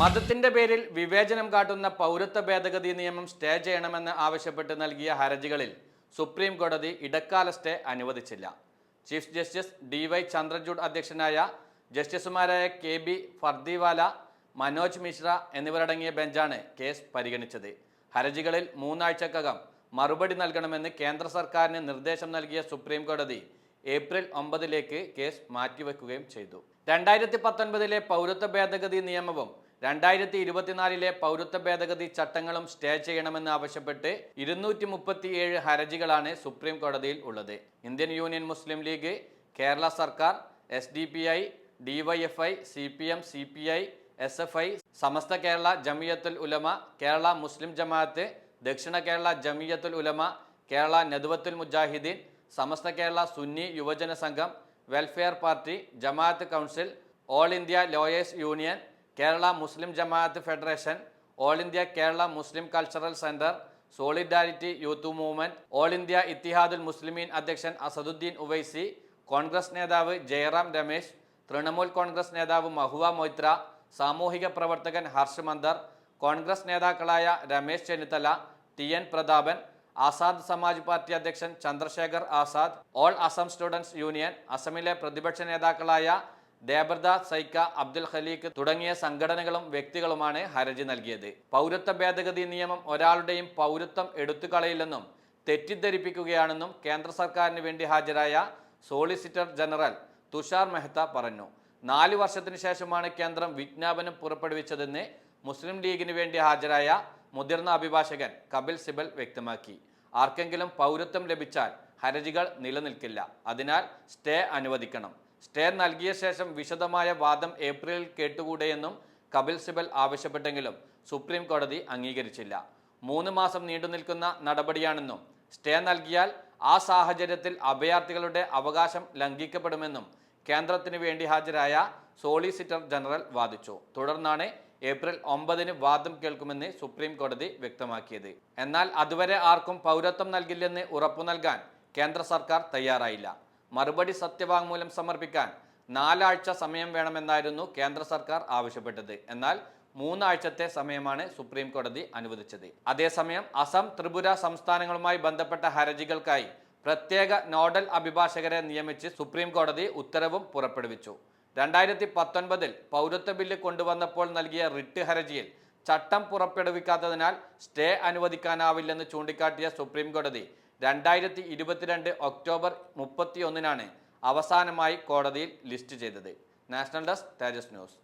മതത്തിന്റെ പേരിൽ വിവേചനം കാട്ടുന്ന പൗരത്വ ഭേദഗതി നിയമം സ്റ്റേ ചെയ്യണമെന്ന് ആവശ്യപ്പെട്ട് നൽകിയ ഹർജികളിൽ സുപ്രീം കോടതി ഇടക്കാല സ്റ്റേ അനുവദിച്ചില്ല. Chief justice D Y Chandrachud അധ്യക്ഷനായ ജസ്റ്റിസുമാരായ കെ ബി ഫർദിവാല മനോജ് മിശ്ര എന്നിവരടങ്ങിയ ബെഞ്ചാണ് കേസ് പരിഗണിച്ചത്. ഹർജികളിൽ മൂന്നാഴ്ചക്കകം മറുപടി നൽകണമെന്ന് കേന്ദ്ര സർക്കാരിന് നിർദ്ദേശം നൽകിയ സുപ്രീം കോടതി ഏപ്രിൽ ഒമ്പതിലേക്ക് കേസ് മാറ്റിവെക്കുകയും ചെയ്തു. രണ്ടായിരത്തി പത്തൊൻപതിലെ പൗരത്വ ഭേദഗതി നിയമവും രണ്ടായിരത്തി ഇരുപത്തിനാലിലെ പൗരത്വ ഭേദഗതി ചട്ടങ്ങളും സ്റ്റേ ചെയ്യണമെന്ന് ആവശ്യപ്പെട്ട് ഇരുന്നൂറ്റി മുപ്പത്തിയേഴ് ഹർജികളാണ് സുപ്രീം കോടതിയിൽ ഉള്ളത്. Indian union Muslim league Kerala സർക്കാർ S D P I DYFI C P M C P I S F I Samastha Kerala Jamiyyathul Ulama Kerala Muslim Jamaath Dakshina Kerala Jamiyyathul Ulama Kerala Nadvathul Mujahideen Samastha Kerala Sunni Yuvajana Sangham welfare party Jamaat council all India lawyers union Kerala Muslim Jamaat federation all India Kerala Muslim cultural centre solidarity youth movement all India Ittehadul Muslimeen അധ്യക്ഷൻ അസദുദ്ദീൻ ഉവൈസി കോൺഗ്രസ് നേതാവ് ജയറാം രമേശ് തൃണമൂൽ കോൺഗ്രസ് നേതാവ് മഹുവ മൊയ്ത്ര സാമൂഹിക പ്രവർത്തകൻ ഹർഷ് മന്ദർ കോൺഗ്രസ് നേതാക്കളായ Ramesh Chennithala T N Prathapan Azad Samaj party അധ്യക്ഷൻ Chandrashekhar Azad all Assam students union അസമിലെ പ്രതിപക്ഷ നേതാക്കളായ ദേബർദ സൈക്ക അബ്ദുൽ ഖലീഖ് തുടങ്ങിയ സംഘടനകളും വ്യക്തികളുമാണ് ഹർജി നൽകിയത്. പൗരത്വ ഭേദഗതി നിയമം ഒരാളുടെയും പൗരത്വം എടുത്തുകളയില്ലെന്നും തെറ്റിദ്ധരിപ്പിക്കുകയാണെന്നും കേന്ദ്ര സർക്കാരിന് വേണ്ടി ഹാജരായ സോളിസിറ്റർ ജനറൽ തുഷാർ മെഹ്ത്ത പറഞ്ഞു. നാല് വർഷത്തിനു ശേഷമാണ് കേന്ദ്രം വിജ്ഞാപനം പുറപ്പെടുവിച്ചതെന്ന് മുസ്ലിം ലീഗിന് വേണ്ടി ഹാജരായ മുതിർന്ന അഭിഭാഷകൻ കപിൽ സിബൽ വ്യക്തമാക്കി. ആർക്കെങ്കിലും പൗരത്വം ലഭിച്ചാൽ ഹർജികൾ നിലനിൽക്കില്ല. അതിനാൽ സ്റ്റേ അനുവദിക്കണം. സ്റ്റേ നൽകിയ ശേഷം വിശദമായ വാദം ഏപ്രിലിൽ കേട്ടുകൂടെയെന്നും കപിൽ സിബൽ ആവശ്യപ്പെട്ടെങ്കിലും സുപ്രീം കോടതി അംഗീകരിച്ചില്ല. മൂന്ന് മാസം നീണ്ടുനിൽക്കുന്ന നടപടിയാണെന്നും സ്റ്റേ നൽകിയാൽ ആ സാഹചര്യത്തിൽ അഭയാർത്ഥികളുടെ അവകാശം ലംഘിക്കപ്പെടുമെന്നും കേന്ദ്രത്തിന് വേണ്ടി ഹാജരായ സോളിസിറ്റർ ജനറൽ വാദിച്ചു. തുടർന്നാണ് ഏപ്രിൽ ഒമ്പതിന് വാദം കേൾക്കുമെന്ന് സുപ്രീം കോടതി വ്യക്തമാക്കിയത്. എന്നാൽ അതുവരെ ആർക്കും പൗരത്വം നൽകില്ലെന്ന് ഉറപ്പു നൽകാൻ കേന്ദ്ര സർക്കാർ തയ്യാറായില്ല. മറുപടി സത്യവാങ്മൂലം സമർപ്പിക്കാൻ നാലാഴ്ച സമയം വേണമെന്നായിരുന്നു കേന്ദ്ര സർക്കാർ ആവശ്യപ്പെട്ടത്. എന്നാൽ മൂന്നാഴ്ചത്തെ സമയമാണ് സുപ്രീം കോടതി അനുവദിച്ചത്. അതേസമയം അസം ത്രിപുര സംസ്ഥാനങ്ങളുമായി ബന്ധപ്പെട്ട ഹർജികൾക്കായി പ്രത്യേക നോഡൽ അഭിഭാഷകരെ നിയമിച്ച് സുപ്രീം കോടതി ഉത്തരവും പുറപ്പെടുവിച്ചു. രണ്ടായിരത്തി പത്തൊൻപതിൽ പൗരത്വ ബില്ല് കൊണ്ടുവന്നപ്പോൾ നൽകിയ റിട്ട് ഹർജിയിൽ ചട്ടം പുറപ്പെടുവിക്കാത്തതിനാൽ സ്റ്റേ അനുവദിക്കാനാവില്ലെന്ന് ചൂണ്ടിക്കാട്ടിയ സുപ്രീം കോടതി രണ്ടായിരത്തി ഇരുപത്തിരണ്ട് ഒക്ടോബർ മുപ്പത്തിയൊന്നിനാണ് അവസാനമായി കോടതിയിൽ ലിസ്റ്റ് ചെയ്തത്. National desk Tejas news.